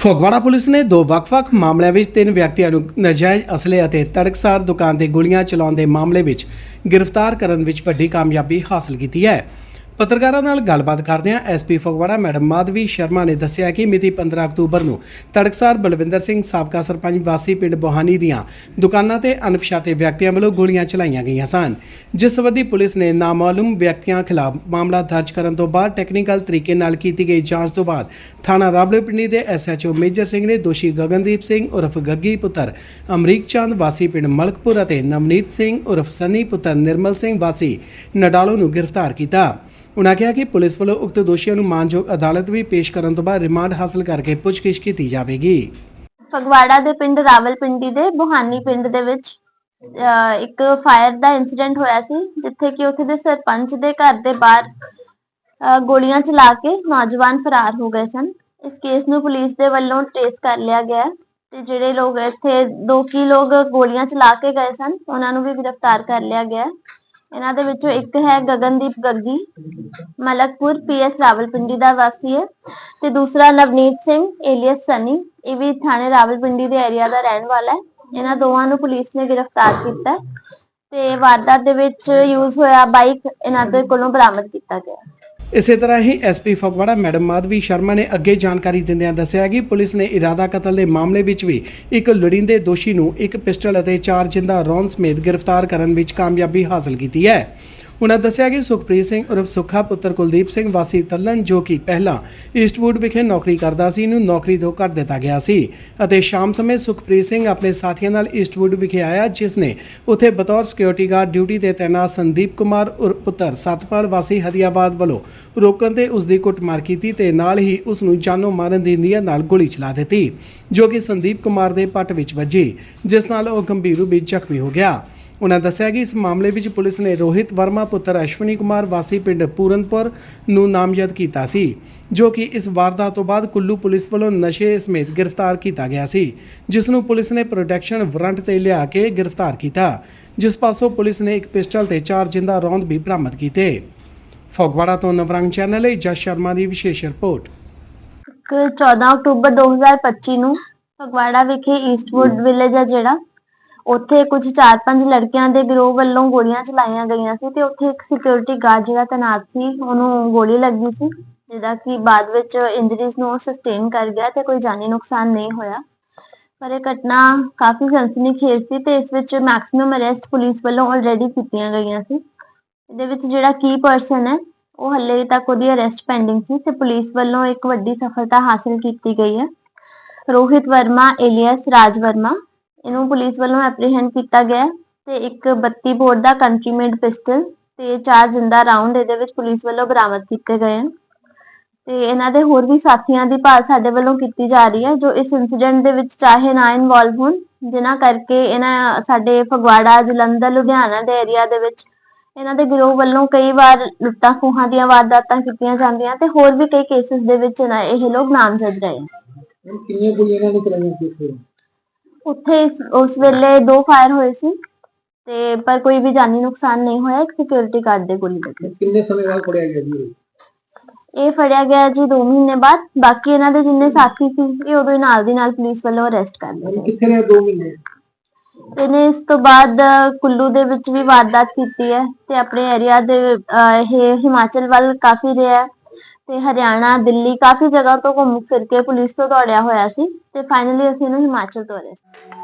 Phagwara police ਨੇ ਦੋ ਵੱਖ-ਵੱਖ ਮਾਮਲਿਆਂ ਵਿੱਚ ਤਿੰਨ ਵਿਅਕਤੀਆਂ ਨੂੰ ਨਜਾਇਜ਼ ਅਸਲੇ ਅਤੇ ਤੜਕਸਾਰ ਦੁਕਾਨ ਤੇ ਗੋਲੀਆਂ ਚਲਾਉਣ ਦੇ ਮਾਮਲੇ ਵਿੱਚ ਗ੍ਰਿਫਤਾਰ ਕਰਨ ਵਿੱਚ ਵੱਡੀ ਕਾਮਯਾਬੀ ਹਾਸਲ ਕੀਤੀ ਹੈ। ਪੱਤਰਕਾਰਾਂ ਨਾਲ ਗੱਲਬਾਤ ਕਰਦਿਆਂ ਐਸਪੀ ਫਗਵਾੜਾ ਮੈਡਮ ਮਾਧਵੀ ਸ਼ਰਮਾ ਨੇ ਦੱਸਿਆ ਕਿ ਮਿਤੀ 15 ਅਕਤੂਬਰ ਨੂੰ ਤੜਕਸਾਰ ਬਲਵਿੰਦਰ ਸਿੰਘ ਸਾਬਕਾ ਸਰਪੰਚ ਵਾਸੀ ਪਿੰਡ ਬੋਹਾਨੀ ਦੀਆਂ ਦੁਕਾਨਾਂ ਤੇ ਅਣਪਛਾਤੇ ਵਿਅਕਤੀਆਂ ਵੱਲੋਂ ਗੋਲੀਆਂ ਚਲਾਈਆਂ ਗਈਆਂ ਸਨ। ਜਿਸ ਸੰਬੰਧੀ ਪੁਲਿਸ ਨੇ ਨਾਮਾਲੂਮ ਵਿਅਕਤੀਆਂ ਖਿਲਾਫ ਮਾਮਲਾ ਦਰਜ ਕਰਨ ਤੋਂ ਬਾਅਦ ਟੈਕਨੀਕਲ ਤਰੀਕੇ ਨਾਲ ਕੀਤੀ ਗਈ ਜਾਂਚ ਤੋਂ ਬਾਅਦ ਥਾਣਾ ਰਾਬਲੇਪਿੰਡੀ ਦੇ ਐਸਐਚਓ ਮੇਜਰ ਸਿੰਘ ਨੇ ਦੋਸ਼ੀ ਗਗਨਦੀਪ ਸਿੰਘ ਉਰਫ ਗੱਗੀ ਪੁੱਤਰ ਅਮਰੀਕ ਚੰਦ ਵਾਸੀ ਪਿੰਡ ਮਲਕਪੁਰ ਅਤੇ ਨਵਨੀਤ ਸਿੰਘ ਉਰਫ ਸਨੀ ਪੁੱਤਰ ਨਿਰਮਲ ਸਿੰਘ ਵਾਸੀ ਨਡਾਲੋ ਨੂੰ ਗ੍ਰਿਫਤਾਰ ਕੀਤਾ। ਉਨ੍ਹਾਂ ਕਿਹਾ ਕਿ ਪੁਲਿਸ ਵੱਲੋਂ ਉਕਤ ਦੋਸ਼ੀਆਂ ਨੂੰ ਮਾਨਯੋਗ ਅਦਾਲਤ ਵੀ ਪੇਸ਼ ਕਰਨ ਤੋਂ ਬਾਅਦ ਰਿਮਾਂਡ ਹਾਸਲ ਕਰਕੇ ਪੁੱਛਗਿੱਛ ਕੀਤੀ ਜਾਵੇਗੀ। ਫਗਵਾੜਾ ਦੇ ਪਿੰਡ ਰਾਵਲਪਿੰਡੀ ਦੇ ਬੁਹਾਨੀ ਪਿੰਡ ਦੇ ਵਿੱਚ ਅਹ, ਇੱਕ ਫਾਇਰ ਦਾ ਇਨਸੀਡੈਂਟ ਹੋਇਆ ਸੀ ਜਿੱਥੇ ਕਿ ਉੱਥੇ ਦੇ ਸਰਪੰਚ ਦੇ ਘਰ ਦੇ ਬਾਹਰ ਅਹ, ਗੋਲੀਆਂ ਚਲਾ ਕੇ ਨੌਜਵਾਨ ਫਰਾਰ ਹੋ ਗਏ ਸਨ। ਇਸ ਕੇਸ ਨੂੰ ਪੁਲਿਸ ਦੇ ਵੱਲੋਂ ਟ੍ਰੇਸ ਕਰ ਲਿਆ ਗਿਆ ਹੈ ਤੇ ਜਿਹੜੇ ਲੋਕ ਇੱਥੇ ਦੋ ਕੀ ਲੋਕ ਗੋਲੀਆਂ ਚਲਾ ਕੇ ਗਏ ਸਨ ਉਹਨਾਂ ਨੂੰ ਵੀ ਗ੍ਰਿਫਤਾਰ ਕਰ ਲਿਆ ਗਿਆ ਹੈ। ਇਹਨਾਂ ਦੇ ਵਿੱਚੋਂ ਇੱਕ ਹੈ ਗਗਨਦੀਪ ਗੱਗੀ, ਮਲਕਪੁਰ ਪੀਐਸ ਰਾਵਲਪਿੰਡੀ ਦਾ ਵਾਸੀ ਹੈ ਤੇ ਦੂਸਰਾ ਨਵਨੀਤ ਸਿੰਘ, ਏਲੀਅਸ ਸਨੀ, ਇਹ ਵੀ ਥਾਣੇ ਰਾਵਲਪਿੰਡੀ ਦੇ ਏਰੀਆ ਦਾ ਰਹਿਣ ਵਾਲਾ ਹੈ। ਇਹਨਾਂ ਦੋਵਾਂ ਨੂੰ ਪੁਲਿਸ ਨੇ ਗ੍ਰਿਫਤਾਰ ਕੀਤਾ ਤੇ ਵਾਰਦਾਤ ਦੇ ਵਿੱਚ ਯੂਜ਼ ਹੋਇਆ ਬਾਈਕ ਇਹਨਾਂ ਦੇ ਕੋਲੋਂ ਬਰਾਮਦ ਕੀਤਾ ਗਿਆ ਇਸੇ ਤਰ੍ਹਾਂ ਹੀ ਐਸਪੀ ਫਗਵਾੜਾ ਮੈਡਮ ਮਾਧਵੀ ਸ਼ਰਮਾ ਨੇ ਅੱਗੇ ਜਾਣਕਾਰੀ ਦਿੰਦਿਆਂ ਦੱਸਿਆ ਕਿ ਪੁਲਿਸ ਨੇ ਇਰਾਦਾ ਕਤਲ ਦੇ ਮਾਮਲੇ ਵਿੱਚ ਵੀ ਇੱਕ ਲੋੜੀਂਦੇ ਦੋਸ਼ੀ ਨੂੰ ਇੱਕ ਪਿਸਟਲ ਅਤੇ ਚਾਰ ਜਿੰਦਾ ਰੌਂਦ ਸਮੇਤ ਗ੍ਰਿਫਤਾਰ ਕਰਨ ਵਿੱਚ ਕਾਮਯਾਬੀ ਹਾਸਲ ਕੀਤੀ ਹੈ। ਉਨ੍ਹਾਂ ਦੱਸਿਆ ਕਿ ਸੁਖਪ੍ਰੀਤ ਸਿੰਘ ਉਰਫ ਸੁੱਖਾ ਪੁੱਤਰ ਕੁਲਦੀਪ ਸਿੰਘ ਵਾਸੀ ਤੱਲਨ ਜੋ ਕਿ ਪਹਿਲਾਂ ਈਸਟਵੁੱਡ ਵਿਖੇ ਨੌਕਰੀ ਕਰਦਾ ਸੀ, ਨੂੰ ਨੌਕਰੀ ਤੋਂ ਕਰ ਦਿੱਤਾ ਗਿਆ ਸੀ ਅਤੇ ਸ਼ਾਮ ਸਮੇਂ ਸੁਖਪ੍ਰੀਤ ਸਿੰਘ ਆਪਣੇ ਸਾਥੀਆਂ ਨਾਲ ਈਸਟਵੁੱਡ ਵਿਖੇ ਆਇਆ, ਜਿਸ ਨੇ ਉਥੇ ਬਤੌਰ ਸਿਕਿਉਰਿਟੀ ਗਾਰਡ ਡਿਊਟੀ ਤੇ ਤੈਨਾਤ ਸੰਦੀਪ ਕੁਮਾਰ ਉਰ ਪੁੱਤਰ ਸਤਪਾਲ ਵਾਸੀ ਹਦੀਆਬਾਦ ਵੱਲੋਂ ਰੋਕਣ ਤੇ ਉਸ ਦੀ ਕੁੱਟਮਾਰ ਕੀਤੀ ਤੇ ਨਾਲ ਹੀ ਉਸ ਨੂੰ ਜਾਨੋਂ ਮਾਰਨ ਦੀ ਨੀਅਤ ਨਾਲ ਗੋਲੀ ਚਲਾ ਦਿੱਤੀ, ਜੋ ਕਿ ਸੰਦੀਪ ਕੁਮਾਰ ਦੇ ਪੱਟ ਵਿੱਚ ਵੱਜੀ, ਜਿਸ ਨਾਲ ਉਹ ਗੰਭੀਰ ਰੂਪ ਵਿੱਚ ਜ਼ਖਮੀ ਹੋ ਗਿਆ। ਉਨ੍ਹਾਂ ਦੱਸਿਆ ਕਿ ਇਸ ਮਾਮਲੇ ਵਿੱਚ ਪੁਲਿਸ ਨੇ ਰੋਹਿਤ ਵਰਮਾ ਪੁੱਤਰ ਅਸ਼ਵਨੀ ਕੁਮਾਰ ਵਾਸੀ ਪਿੰਡ ਪੂਰਨਪੁਰ ਨੂੰ ਨਾਮਜ਼ਦ ਕੀਤਾ ਸੀ ਜੋ ਕਿ ਇਸ ਵਾਰਦਾਤ ਤੋਂ ਬਾਅਦ ਕੁੱਲੂ ਪੁਲਿਸ ਵੱਲੋਂ ਨਸ਼ੇ ਸਮੇਤ ਗ੍ਰਿਫਤਾਰ ਕੀਤਾ ਗਿਆ ਸੀ ਜਿਸ ਨੂੰ ਪੁਲਿਸ ਨੇ ਪ੍ਰੋਟੈਕਸ਼ਨ ਵਾਰੰਟ ਤੇ ਲਿਆ ਕੇ ਗ੍ਰਿਫਤਾਰ ਕੀਤਾ ਜਿਸ ਪਾਸੋਂ ਪੁਲਿਸ ਨੇ ਇੱਕ ਪਿਸਟਲ ਤੇ ਚਾਰ ਜਿੰਦਾ ਰੌਂਦ ਵੀ ਬਰਾਮਦ ਕੀਤੇ। ਫਗਵਾੜਾ ਤੋਂ ਨਵਰੰਗ ਚੈਨਲ ਲਈ ਜਸ ਸ਼ਰਮਾ ਦੀ ਵਿਸ਼ੇਸ਼ ਰਿਪੋਰਟ। ਇੱਕ 14 ਅਕਤੂਬਰ 2025 ਨੂੰ ਫਗਵਾੜਾ ਵਿਖੇ ਈਸਟਵੁੱਡ ਵਿਲੇਜ ਹੈ ਜਿਹੜਾ ਉੱਥੇ ਕੁਝ 4-5 ਲੜਕਿਆਂ ਦੇ ਗਿਰੋਹ ਵੱਲੋਂ ਗੋਲੀਆਂ ਚਲਾਈਆਂ ਗਈਆਂ ਸੀ ਤੇ ਉੱਥੇ ਇੱਕ ਸਿਕਿਉਰਿਟੀ ਗਾਰਡ ਜਿਹੜਾ ਤੈਨਾਤ ਸੀ, ਉਹਨੂੰ ਗੋਲੀ ਲੱਗੀ ਸੀ, ਜਿਹਦਾ ਕਿ ਬਾਅਦ ਵਿੱਚ ਇੰਜਰੀਜ਼ ਨੂੰ ਸਸਟੇਨ ਕਰ ਗਿਆ ਤੇ ਕੋਈ ਜਾਨੀ ਨੁਕਸਾਨ ਨਹੀਂ ਹੋਇਆ। ਪਰ ਇਹ ਘਟਨਾ ਕਾਫੀ ਸਨਸਨੀਖੇਜ਼ ਸੀ ਤੇ ਇਸ ਵਿੱਚ ਮੈਕਸਿਮਮ ਅਰੈਸਟ ਪੁਲਿਸ ਵੱਲੋਂ ਆਲਰੇਡੀ ਕੀਤੀਆਂ ਗਈਆਂ ਸੀ। ਇਹਦੇ ਵਿੱਚ ਜਿਹੜਾ ਕੀ ਪਰਸਨ ਹੈ, ਉਹ ਹੱਲੇ ਤੱਕ ਉਹਦੀ ਅਰੈਸਟ ਪੈਂਡਿੰਗ ਸੀ ਤੇ ਪੁਲਿਸ ਵੱਲੋਂ ਇੱਕ ਵੱਡੀ ਸਫਲਤਾ ਹਾਸਲ ਕੀਤੀ ਗਈ ਹੈ। ਰੋਹਿਤ ਵਰਮਾ, ਏਲੀਅਸ ਰਾਜ ਵਰਮਾ। ਇਹਨੂੰ ਪੁਲਿਸ ਵੱਲੋਂ ਐਪਰੀਹੈਂਡ ਕੀਤਾ ਗਿਆ ਤੇ ਇੱਕ 32 ਬੋਰ ਦਾ ਕੰਟਰੀ ਪਿਸਟਲ ਤੇ ਚਾਰ ਜ਼ਿੰਦਾ ਰਾਉਂਡ ਇਹਦੇ ਵਿੱਚ ਪੁਲਿਸ ਵੱਲੋਂ ਬਰਾਮਦ ਕੀਤੇ ਗਏ ਹਨ। ਤੇ ਇਹਨਾਂ ਦੇ ਹੋਰ ਵੀ ਸਾਥੀਆਂ ਦੀ ਭਾਲ ਸਾਡੇ ਵੱਲੋਂ ਕੀਤੀ ਜਾ ਰਹੀ ਹੈ, ਜੋ ਇਸ ਇਨਸੀਡੈਂਟ ਦੇ ਵਿੱਚ ਚਾਹੇ ਨਾ ਇਨਵੋਲਵ ਹੋਣ, ਜਿਨ੍ਹਾਂ ਕਰਕੇ ਇਹਨਾਂ ਸਾਡੇ ਫਗਵਾੜਾ, ਜਲੰਧਰ, ਲੁਧਿਆਣਾ ਦੇ ਏਰੀਆ ਦੇ ਵਿੱਚ ਇਹਨਾਂ ਦੇ ਗਿਰੋਹ ਵੱਲੋਂ ਕਈ ਵਾਰ ਲੁੱਟਾਂ ਖੋਹਾਂ ਦੀਆਂ ਵਾਰਦਾਤਾਂ ਕੀਤੀਆਂ ਜਾਂਦੀਆਂ ਤੇ ਹੋਰ ਵੀ ਕਈ ਕੇਸਿਸ ਦੇ ਵਿੱਚ ਇਹ ਲੋਕ ਨਾਮਜ਼ਦ ਰਹੇ ਹੁਣ ਕਿੰਨੀਆਂ ਗੋਲੀਆਂ ਇਹਨਾਂ ਨੇ ਚਲਾਈਆਂ ਸੀ ਉੱਥੇ ਉਸ ਵੇਲੇ ਦੋ ਫਾਇਰ ਹੋਏ ਸੀ ਤੇ ਪਰ ਕੋਈ ਵੀ ਜਾਨੀ ਨੁਕਸਾਨ ਨਹੀਂ ਹੋਇਆ ਇੱਕ ਸਿਕਿਉਰਿਟੀ ਗਾਰਡ ਦੇ ਗੋਲੀ ਲੱਗੀ ਕਿੰਨੇ ਸਮੇਂ ਬਾਅਦ ਫੜਿਆ ਗਿਆ ਜੀ ਇਹ? ਇਹ ਫੜਿਆ ਗਿਆ ਜੀ 2 ਮਹੀਨੇ ਬਾਅਦ ਬਾਕੀ ਇਹਨਾਂ ਦੇ ਜਿੰਨੇ ਸਾਥੀ ਸੀ ਇਹ ਉਦੋਂ ਹੀ ਨਾਲ ਦੀ ਨਾਲ ਪੁਲਿਸ ਵੱਲੋਂ ਅਰੈਸਟ ਕਰ ਲਏ ਗਏ। ਕਿੱਥੇ ਰਹੇ 2 ਮਹੀਨੇ? ਇਹਨੇ ਇਸ ਤੋਂ ਬਾਅਦ ਕੁੱਲੂ ਦੇ ਵਿੱਚ ਵੀ ਵਾਰਦਾਤ ਕੀਤੀ ਹੈ ਤੇ ਆਪਣੇ ਏਰੀਆ ਦੇ ਅਹ, ਇਹ ਹਿਮਾਚਲ ਵੱਲ ਕਾਫੀ ਰਿਹਾ ਹੈ। ਤੇ ਹਰਿਆਣਾ, ਦਿੱਲੀ ਕਾਫੀ ਜਗ੍ਹਾ ਤੋਂ ਘੁੰਮ ਫਿਰ ਕੇ ਪੁਲਿਸ ਤੋਂ ਦੌੜਿਆ ਹੋਇਆ ਸੀ ਤੇ ਫਾਈਨਲੀ ਅਸੀਂ ਇਹਨੂੰ ਹਿਮਾਚਲ ਤੋਂ ਅਰੈਸਟ